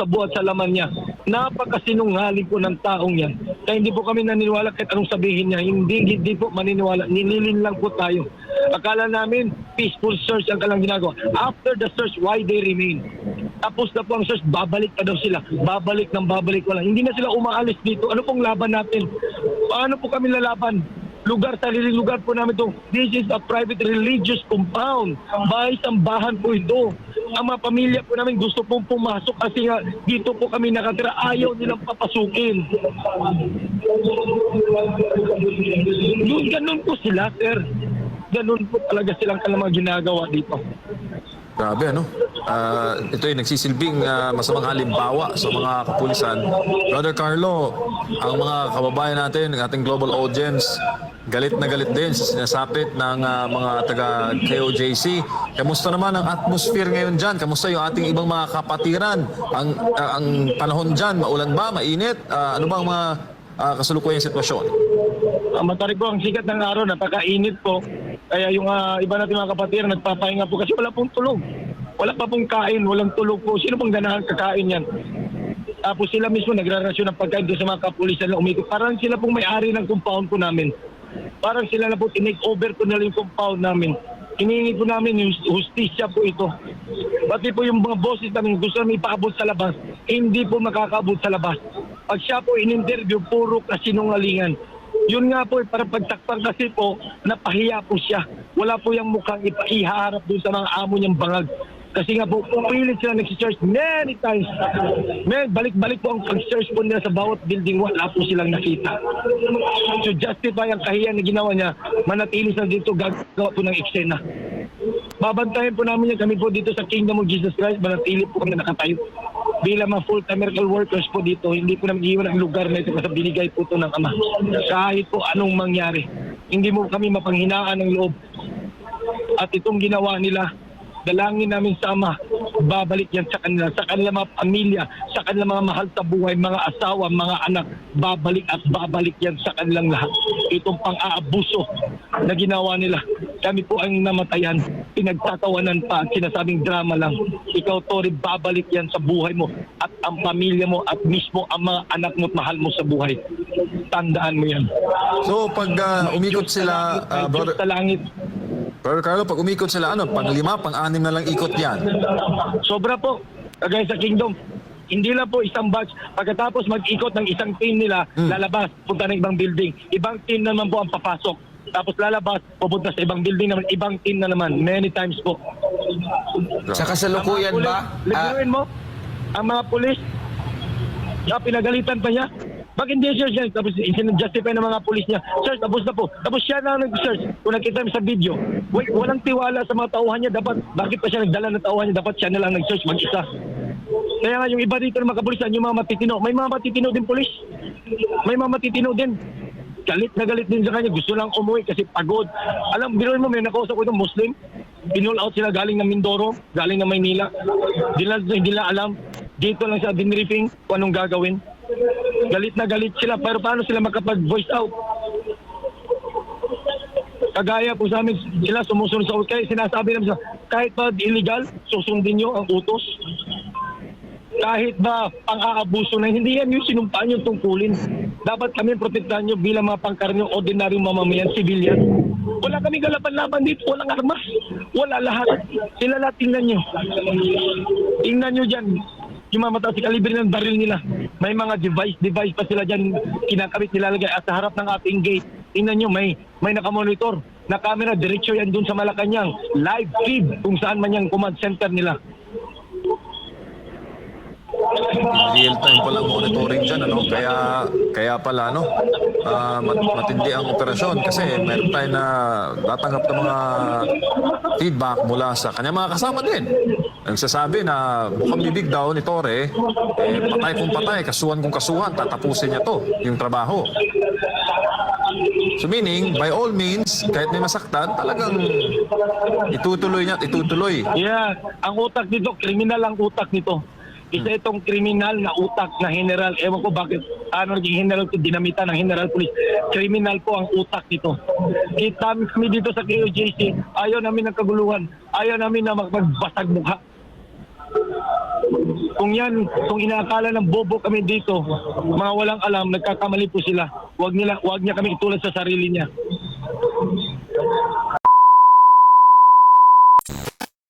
sa buhat sa laman niya. Napakasinungaling po ng taong yan. Kaya hindi po kami naniniwala kahit anong sabihin niya. Hindi, hindi po maniniwala. Nililin lang po tayo. Akala namin peaceful search ang kalang ginagawa. After the search, why they remain? Tapos na po ang search, babalik pa daw sila. Babalik ng babalik wala. Hindi na sila umaalis dito. Ano pong laban natin? Paano po kami lalaban? Lugar, sariling lugar po namin ito. This is a private religious compound. Bahay sambahan po ito. Ang mga pamilya po namin gusto pong pumasok kasi nga dito po kami nakatira. Ayaw nilang papasukin. Doon, ganun po sila, sir. Ganun po talaga silang kalamang ginagawa dito. Grabe ano? Ah, ito yung nagsisilbing ah, masamang halimbawa sa mga kapulisan. Brother Carlo, ang mga kababayan natin, ng ating global audience, galit na galit din sa sinasapit ng ah, mga taga KOJC. Kamusta naman ang atmosphere ngayon dyan? Kamusta yung ating ibang mga kapatiran? Ang, ah, ang panahon dyan, maulan ba? Mainit? Ah, ano ba ang mga ah, kasalukuyang sitwasyon? Uh, matarik po ang sikat ng araw, napakainit po. Kaya yung ah, iba natin mga kapatid, nagpapahinga po kasi wala pong tulog. Wala pa pong kain, walang tulog po. Sino pong ganahan kakain yan? Tapos sila mismo nagrarasyon ng pagkain doon sa mga kapulisan na umikot. Parang sila pong may-ari ng compound po namin. Parang sila na po tinake over po nila yung compound namin. Hinihingi po namin yung hustisya po ito. Pati po yung mga bosses namin gusto namin ipaabot sa labas, hindi po makakaabot sa labas. Pag siya po in-interview, puro kasinungalingan. Yun nga po, para pagtakpan kasi po, napahiya po siya. Wala po yung mukhang ipa- ihaharap doon sa mga amo niyang bangag. Kasi nga po, pupilit sila nag-search many times. Men, balik-balik po ang pag-search po nila sa bawat building, wala po silang nakita. To justify ang kahiyan na ginawa niya, manatili sa dito, gagawa po ng eksena. Babantayan po namin yan kami po dito sa Kingdom of Jesus Christ, manatili po kami nakatayo. Bilang mga full-time miracle workers po dito, hindi po namin iiwan ang lugar na ito kasi binigay po ito ng Ama. Kahit po anong mangyari, hindi mo kami mapanghinaan ng loob. At itong ginawa nila, dalangin namin sa Ama, babalik yan sa kanila, sa kanilang mga pamilya, sa kanilang mga mahal sa buhay, mga asawa, mga anak, babalik at babalik yan sa kanilang lahat. Itong pang-aabuso na ginawa nila. Kami po ang namatayan, pinagtatawanan pa, sinasabing drama lang. Ikaw, Tori, babalik yan sa buhay mo at ang pamilya mo at mismo ang mga anak mo at mahal mo sa buhay. Tandaan mo yan. So pag ah, umikot sila, Ang brother, Diyos sa langit, brother Carlo, pag umikot sila, ano, pang lima, pang anim na lang ikot yan. Sobra po. Kagaya sa Kingdom. Hindi lang po isang batch. Pagkatapos mag-ikot ng isang team nila, lalabas, punta ng ibang building. Ibang team naman po ang papasok. Tapos lalabas, pupunta sa ibang building naman, ibang team na naman. Many times po. Sa kasalukuyan ba? ah, Ligawan mo, ang mga pulis, ah, pinagalitan pa niya. Bakit hindi siya siya? Tapos justify ng mga pulis niya. Sir, tapos na po. Tapos siya na nag-search. Kung nakita mo sa video, wait, walang tiwala sa mga tauhan niya. Dapat, bakit pa siya nagdala ng tauhan niya? Dapat siya na lang nag-search mag-isa. Kaya nga yung iba dito ng mga kapulisan, yung mga matitino, may mga matitino din pulis. May mga matitino din. Galit na galit din sa kanya. Gusto lang umuwi kasi pagod. Alam, biruin mo, may nakausap ko itong Muslim. Pinul out sila galing ng Mindoro, galing ng Maynila. Hindi lang, hindi lang alam. Dito lang siya binriefing kung anong gagawin. Galit na galit sila, pero paano sila makapag-voice out? Kagaya po sa amin, sila sumusunod sa kaya sinasabi namin sa kahit ba illegal, susundin nyo ang utos. Kahit ba pang-aabuso na, hindi yan yung sinumpaan yung tungkulin. Dapat kami protektahan nyo bilang mga pangkarnyong ordinaryong mamamayan, civilian. Wala kami galapan-laban dito, walang armas. Wala lahat. Sila lahat, tingnan nyo. Tingnan nyo dyan. Yung mga mataas kalibre ng baril nila. May mga device, device pa sila dyan kinakabit nilalagay at sa harap ng ating gate. Tingnan nyo, may, may nakamonitor na camera, diretso yan dun sa Malacanang. Live feed kung saan man yung command center nila. real time pala monitoring dyan, ano? Kaya, kaya pala, ano? ah, mat- matindi ang operasyon kasi meron tayo na tatanggap ng mga feedback mula sa kanya mga kasama din. Nagsasabi na mukhang bibig daw ni Tore, eh, patay kung patay, kasuhan kung kasuhan, tatapusin niya to, yung trabaho. So meaning, by all means, kahit may masaktan, talagang itutuloy niya at itutuloy. Yeah, ang utak nito, kriminal ang utak nito. Isa itong kriminal na utak na general. Ewan ko bakit ano naging general to dinamita ng general police. Kriminal po ang utak nito. Kita kami dito sa KOJC, ayaw namin ng kaguluhan. Ayaw namin na magbasag mukha. Kung yan, kung inaakala ng bobo kami dito, mga walang alam, nagkakamali po sila. Huwag nila, huwag niya kami itulad sa sarili niya.